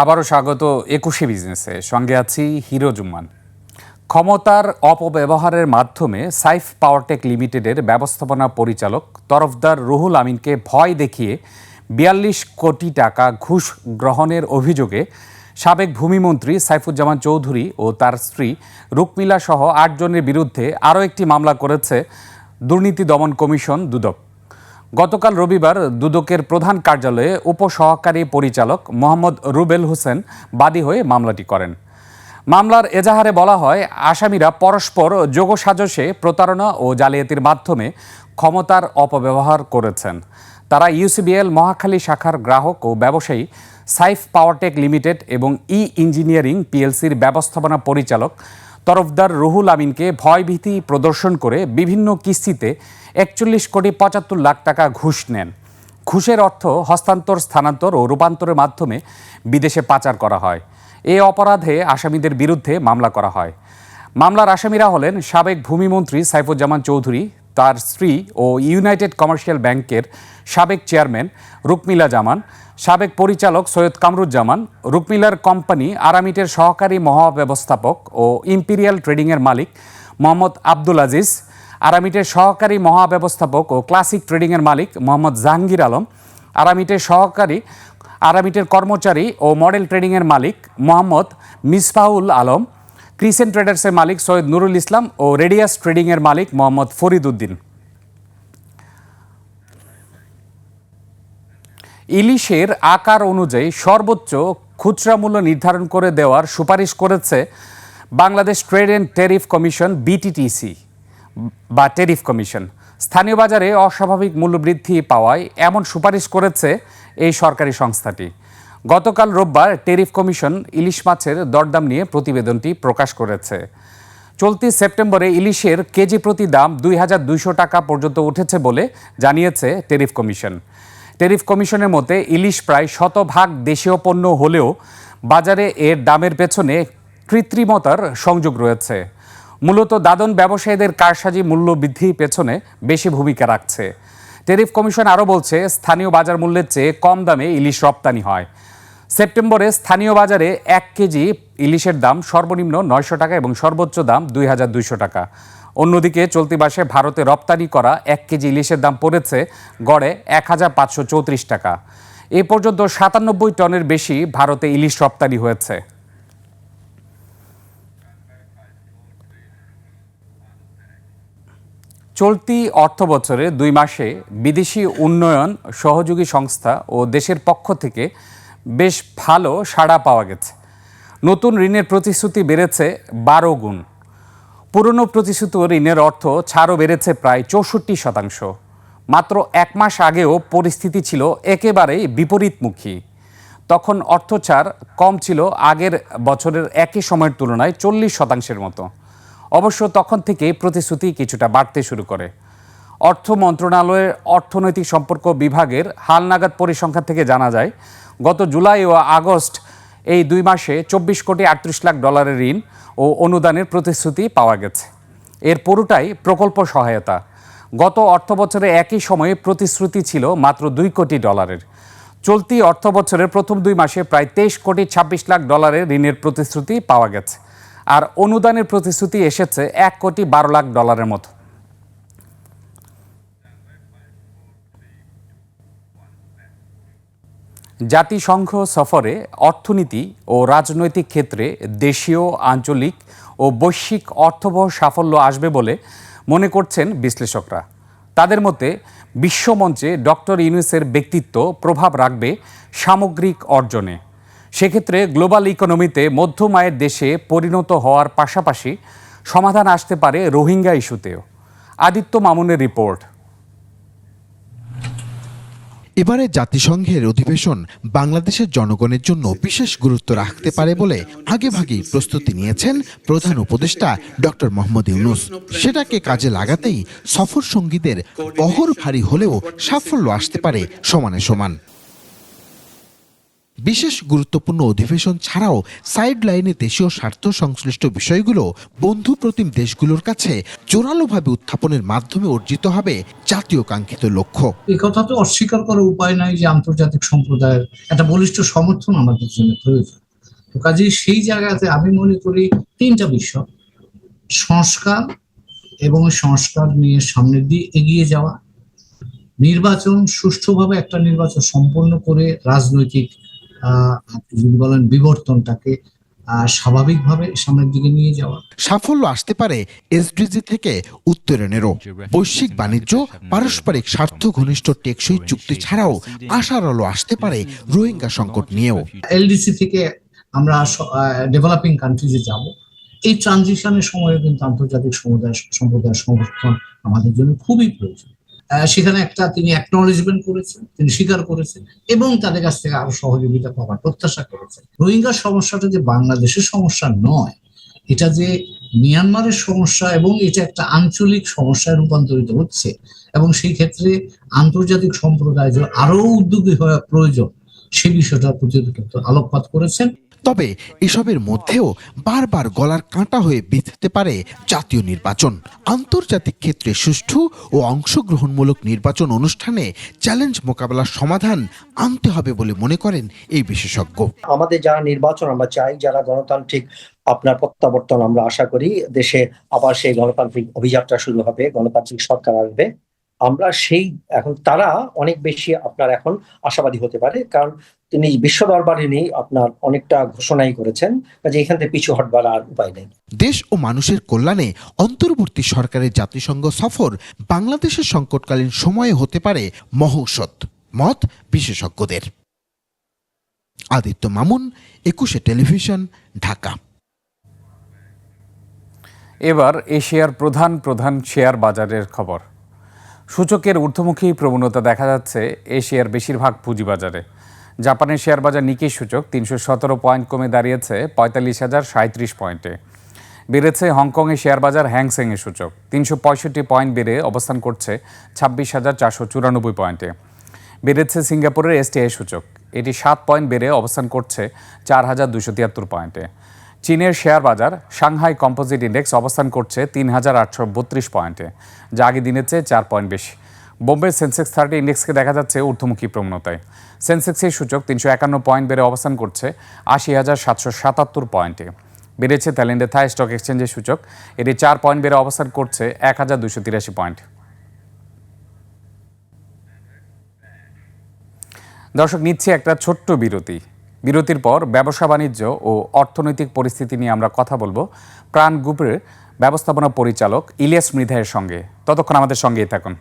আবারও স্বাগত একুশে বিজনেসে। সঙ্গে আছি হিরো জুম্মান। ক্ষমতার অপব্যবহারের মাধ্যমে সাইফ পাওয়ারটেক লিমিটেডের ব্যবস্থাপনা পরিচালক তরফদার রুহুল আমিনকে ভয় দেখিয়ে বিয়াল্লিশ কোটি টাকা ঘুষ গ্রহণের অভিযোগে সাবেক ভূমিমন্ত্রী সাইফুজ্জামান চৌধুরী ও তার স্ত্রী রুকমিলা সহ আটজনের বিরুদ্ধে আরও একটি মামলা করেছে দুর্নীতি দমন কমিশন দুদক। গতকাল রবিবার দুদকের প্রধান কার্যালয়ে উপসহকারী পরিচালক মোহাম্মদ রুবেল হোসেন বাদী হয়ে মামলাটি করেন। মামলার এজাহারে বলা হয়, আসামিরা পরস্পর যোগসাজশে প্রতারণা ও জালিয়াতির মাধ্যমে ক্ষমতার অপব্যবহার করেছেন। তারা ইউসিবিএল মহাখালী শাখার গ্রাহক ও ব্যবসায়ী সাইফ পাওয়ারটেক লিমিটেড এবং ই ইঞ্জিনিয়ারিং পিএলসির ব্যবস্থাপনা পরিচালক তরফদার রুহুল আমিনকে ভয়ভীতি প্রদর্শন করে বিভিন্ন কিস্তিতে একচল্লিশ কোটি পঁচাত্তর লাখ টাকা ঘুষ নেন। ঘুষের অর্থ হস্তান্তর, স্থানান্তর ও রূপান্তরের মাধ্যমে বিদেশে পাচার করা হয়। এ অপরাধে আসামিদের বিরুদ্ধে মামলা করা হয়। মামলার আসামিরা হলেন সাবেক ভূমিমন্ত্রী সাইফুজ্জামান চৌধুরী, তার স্ত্রী ও ইউনাইটেড কমার্শিয়াল ব্যাংকের সাবেক চেয়ারম্যান রুকমিলা জামান, সাবেক পরিচালক সৈয়দ কামরুজ্জামান, রুকমিলার কোম্পানি আরামিটের সহকারী মহাব্যবস্থাপক ও ইম্পিরিয়াল ট্রেডিংয়ের মালিক মোহাম্মদ আব্দুল আজিজ আরামিটের সহকারী মহাব্যবস্থাপক ও ক্লাসিক ট্রেডিংয়ের মালিক মোহাম্মদ জাহাঙ্গীর আলম, আরামিটের সহকারী, আরামিটের কর্মচারী ও মডেল ট্রেডিংয়ের মালিক মোহাম্মদ মিসফাউল আলম, ক্রিসেন্ট ট্রেডার্সের মালিক সৈয়দ নুরুল ইসলাম ও রেডিয়াস ট্রেডিংয়ের মালিক মোহাম্মদ ফরিদ উদ্দিন ইলিশের আকার অনুযায়ী সর্বোচ্চ খুচরা মূল্য নির্ধারণ করে দেওয়ার সুপারিশ করেছে Bangladesh trade and tariff commission, BTTC. বা টেরিফ কমিশন। স্থানীয় বাজারে অস্বাভাবিক মূল্যবৃদ্ধি পাওয়ায় এমন সুপারিশ করেছে এই সরকারি সংস্থাটি। গতকাল রোববার টেরিফ কমিশন ইলিশ মাছের দরদাম নিয়ে প্রতিবেদনটি প্রকাশ করেছে। চলতি সেপ্টেম্বরে ইলিশের কেজি প্রতি দাম দুই হাজার দুইশো টাকা পর্যন্ত উঠেছে বলে জানিয়েছে টেরিফ কমিশন। টেরিফ কমিশনের মতে ইলিশ প্রায় শতভাগ দেশীয় পণ্য হলেও বাজারে এর দামের পেছনে কৃত্রিমতার সংযোগ রয়েছে। মূলত দাদন ব্যবসায়ীদের কারসাজি মূল্য বৃদ্ধির পেছনে বেশি ভূমিকা রাখছে। টেরিফ কমিশন আরও বলছে, স্থানীয় বাজার মূল্যের চেয়ে কম দামে ইলিশ রপ্তানি হয়। সেপ্টেম্বরে স্থানীয় বাজারে এক কেজি ইলিশের দাম সর্বনিম্ন নয়শো টাকা এবং সর্বোচ্চ দাম দুই হাজার দুইশো টাকা। অন্যদিকে চলতি মাসে ভারতে রপ্তানি করা এক কেজি ইলিশের দাম পড়েছে গড়ে এক হাজার পাঁচশো চৌত্রিশ টাকা। এ পর্যন্ত সাতানব্বই টনের বেশি ভারতে ইলিশ রপ্তানি হয়েছে। চলতি অর্থ বছরে দুই মাসে বিদেশি উন্নয়ন সহযোগী সংস্থা ও দেশের পক্ষ থেকে বেশ ভালো সাড়া পাওয়া গেছে। নতুন ঋণের প্রতিশ্রুতি বেড়েছে বারো গুণ। পুরনো প্রতিশ্রুত ঋণের অর্থ ছাড়ও বেড়েছে প্রায় চৌষট্টি শতাংশ। মাত্র এক মাস আগেও পরিস্থিতি ছিল একেবারেই বিপরীতমুখী। তখন অর্থ ছাড় কম ছিল আগের বছরের একই সময়ের তুলনায় চল্লিশ শতাংশের মতো। অবশ্য তখন থেকে প্রতিশ্রুতি কিছুটা বাড়তে শুরু করে। অর্থ মন্ত্রণালয়ের অর্থনৈতিক সম্পর্ক বিভাগের হালনাগাদ পরিসংখ্যান থেকে জানা যায়, গত জুলাই ও আগস্ট এই দুই মাসে চব্বিশ কোটি আটত্রিশ লাখ ডলারের ঋণ ও অনুদানের প্রতিশ্রুতি পাওয়া গেছে। এর পুরোটাই প্রকল্প সহায়তা। গত অর্থ বছরে একই সময়ে প্রতিশ্রুতি ছিল মাত্র দুই কোটি ডলারের। চলতি অর্থ বছরের প্রথম দুই মাসে প্রায় তেইশ কোটি ছাব্বিশ লাখ ডলারের ঋণের প্রতিশ্রুতি পাওয়া গেছে। আর অনুদানের প্রতিশ্রুতি এসেছে এক কোটি বারো লাখ ডলারের মতো। জাতিসংঘ সফরে অর্থনীতি ও রাজনৈতিক ক্ষেত্রে দেশীয়, আঞ্চলিক ও বৈশ্বিক অর্থবহ সাফল্য আসবে বলে মনে করছেন বিশ্লেষকরা। তাদের মতে, বিশ্বমঞ্চে ডক্টর ইউনুসের ব্যক্তিত্ব প্রভাব রাখবে সামগ্রিক অর্জনে। সেক্ষেত্রে গ্লোবাল ইকোনমিতে মধ্যম আয়ের দেশে পরিণত হওয়ার পাশাপাশি সমাধান আসতে পারে রোহিঙ্গা ইস্যুতেও। আদিত্য মামুনের রিপোর্ট। এবারে জাতিসংঘের অধিবেশন বাংলাদেশের জনগণের জন্য বিশেষ গুরুত্ব রাখতে পারে বলে আগেভাগেই প্রস্তুতি নিয়েছেন প্রধান উপদেষ্টা ডক্টর মোহাম্মদ ইউনুস। সেটাকে কাজে লাগাতেই সফর সঙ্গীদের বহর ভারী হলেও সাফল্য আসতে পারে সমানে সমান। বিশেষ গুরুত্বপূর্ণ অধিবেশন ছাড়াও সাইড লাইনে দেশীয় স্বার্থ সংশ্লিষ্ট বিষয়গুলো বন্ধু প্রতিম দেশগুলোর কাছে জোরালোভাবে উত্থাপনের মাধ্যমে অর্জিত হবে জাতীয় কাঙ্ক্ষিত লক্ষ্য। এই কথা তো অস্বীকার করার উপায় নাই যে আন্তর্জাতিক সম্প্রদায়ের একটা বলিষ্ঠ সমর্থন আমাদের জন্য প্রয়োজন। তো কাজেই সেই জায়গাতে আমি মনে করি তিনটা বিষয়। সংস্কার এবং সংস্কার নিয়ে সামনের দিয়ে এগিয়ে যাওয়া। নির্বাচন সুষ্ঠুভাবে একটা নির্বাচন সম্পন্ন করে রাজনৈতিক আপনি যদি বলেন বিবর্তনটাকে স্বাভাবিকভাবে সামনের দিকে নিয়ে যাওয়া। সাফল্য আসতে পারে এসডিজি থেকে উত্তরণেরও। বৈশ্বিক বাণিজ্য পারস্পরিক স্বার্থ ঘনিষ্ঠ টেকসই চুক্তি ছাড়াও আশার আলো আসতে পারে রোহিঙ্গা সংকট নিয়েও। এলডিসি থেকে আমরা ডেভেলপিং কান্ট্রিজে যাব। এই ট্রানজিশনের সময়ে কিন্তু আন্তর্জাতিক সমুদায় সম্প্রদায়ের সমর্থন আমাদের জন্য খুবই প্রয়োজন। সেখানে একটা তিনি অ্যাকনোলেজমেন্ট করেছেন, তিনি স্বীকার করেছেন এবং তাদের কাছ থেকে আরও সহযোগিতা পাওয়ার প্রত্যাশা করেছেন। রোহিঙ্গা সমস্যাটা যে বাংলাদেশের সমস্যা নয়, এটা যে মিয়ানমারের সমস্যা এবং এটা একটা আঞ্চলিক সমস্যায় রূপান্তরিত হচ্ছে এবং সেই ক্ষেত্রে আন্তর্জাতিক সম্প্রদায় আরও উদ্যোগী হওয়া প্রয়োজন, সে বিষয়টার প্রতি আলোকপাত করেছেন। তবে এসবের মধ্যেও বারবার গলার কাঁটা হয়ে বিঁধতে পারে জাতীয় নির্বাচন। আন্তর্জাতিক ক্ষেত্রে সুষ্ঠু ও অংশগ্রহণমূলক নির্বাচন অনুষ্ঠানে চ্যালেঞ্জ মোকাবেলার সমাধান আনতে হবে বলে মনে করেন এই বিশেষজ্ঞ। আমাদের যারা নির্বাচন আমরা চাই, যারা গণতান্ত্রিক আপনার প্রত্যাবর্তন আমরা আশা করি, দেশে আবার সেই গণতান্ত্রিক অভিযাত্রা শুরু হবে, গণতান্ত্রিক সরকার আসবে। আমরা সেই, এখন তারা অনেক বেশি আপনার এখন আশাবাদী হতে পারে, কারণ তিনি বিশ্ব দরবারে নেই আপনার অনেকটা ঘোষণাই করেছেন কাজে এখান থেকে পিছু হটবার আর উপায় নেই। দেশ ও মানুষের কল্যাণে অন্তর্বর্তী সরকারের জাতিসংঘ সফর বাংলাদেশের সংকটকালীন সময়ে হতে পারে মহৌষধ মত বিশেষজ্ঞদের। আদিত্য মামুন একুশে টেলিভিশন ঢাকা। এবার এশিয়ার প্রধান প্রধান শেয়ার বাজারের খবর। সূচকের ঊর্ধ্বমুখী প্রবণতা দেখা যাচ্ছে এশিয়ার বেশিরভাগ পুঁজিবাজারে। জাপানের শেয়ার বাজার নিকি সূচক তিনশো সতেরো পয়েন্ট কমে দাঁড়িয়েছে, পঁয়তাল্লিশ হাজার সাঁত্রিশ পয়েন্টে। বেড়েছে হংকংয়ের শেয়ার বাজার হ্যাংসেংয়ের সূচক, তিনশো পঁয়ষট্টি পয়েন্ট বেড়ে অবস্থান করছে ছাব্বিশ হাজার চারশো চুরানব্বই পয়েন্টে। বেড়েছে সিঙ্গাপুরের এসটিআই সূচক, এটি সাত পয়েন্ট বেড়ে অবস্থান করছে চার হাজার দুশো তিয়াত্তর পয়েন্টে। চীনের শেয়ার বাজার, সাংহাই কম্পোজিট ইন্ডেক্স অবস্থান করছে তিন হাজার আটশো বত্রিশ পয়েন্টে, যা আগে দিনের চেয়ে চার পয়েন্ট বেশি। বোম্বে সেন্সেক্স থার্টি ইন্ডেক্সকে দেখা যাচ্ছে ঊর্ধ্বমুখী প্রবণতায়। সেন্সেক্সের সূচক তিনশো একান্ন পয়েন্ট বেড়ে অবস্থান করছে আশি হাজার সাতশো সাতাত্তর পয়েন্টে। বেড়েছে থাইল্যান্ডের থাই স্টক এক্সচেঞ্জের সূচক। এটি চার পয়েন্ট বেড়ে অবস্থান করছে এক হাজার দুশো তিরাশি পয়েন্ট। দর্শক, নিচ্ছে একটা ছোট্ট বিরতি। বিরতির পর ব্যবসা বাণিজ্য ও অর্থনৈতিক পরিস্থিতি নিয়ে আমরা কথা বলব। প্রাণ গ্রুপের ব্যবস্থাপনা পরিচালক ইলিয়াস মৃধায়ের সঙ্গে। ততক্ষণ আমাদের সঙ্গেই থাকুন।